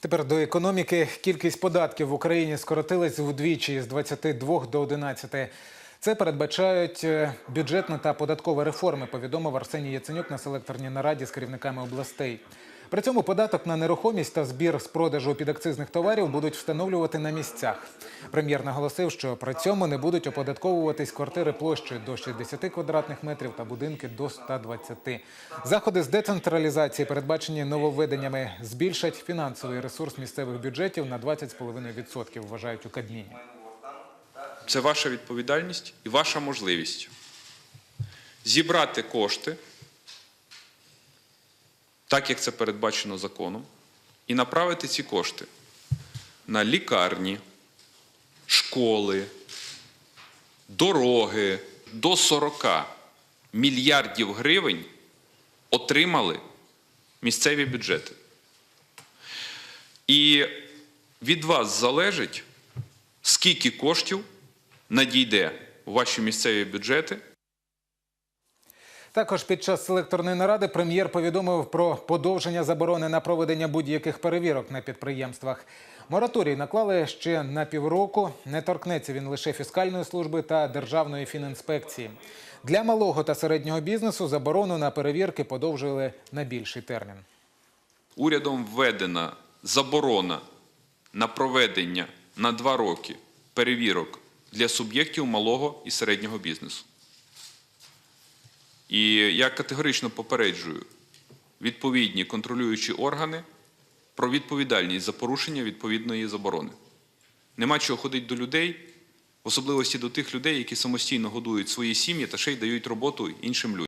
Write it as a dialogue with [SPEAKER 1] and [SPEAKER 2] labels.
[SPEAKER 1] Тепер до економіки. Кількість податків в Україні скоротилась вдвічі з 22 до 11. Це передбачають е, бюджетна та податкова реформи, повідомив Арсеній Яценюк на селекторній нараді з керівниками областей. При цьому податок на нерухомість та збір з продажу підакцизних товарів будуть встановлювати на місцях. Прем'єр наголосив, що при цьому не будуть оподатковуватись квартири площею до 60 квадратних метрів та будинки до 120. Заходи з децентралізації, передбачені нововведеннями, збільшать фінансовий ресурс місцевих бюджетів на 20,5%, вважають у Кабміні.
[SPEAKER 2] Це ваша відповідальність і ваша можливість зібрати кошти, так як це передбачено законом, і направити ці кошти на лікарні, школи, дороги до 40 мільярдів гривень отримали місцеві бюджети. І від вас залежить, скільки коштів надійде у ваші місцеві бюджети
[SPEAKER 1] Також під час селекторної наради прем'єр повідомив про подовження заборони на проведення будь-яких перевірок на підприємствах. Мораторій наклали ще на півроку. Не торкнеться він лише фіскальної служби та державної фінінспекції. Для малого та середнього бізнесу заборону на перевірки подовжили на більший термін.
[SPEAKER 2] урядом введена заборона на проведення на два роки перевірок для суб'єктів малого і середнього бізнесу. І я категорично попереджую відповідні контролюючі органи про відповідальність за порушення відповідної заборони. Нема чого ходити до людей, в особливості до тих людей, які самостійно годують свої сім'ї та ще й дають роботу іншим людям.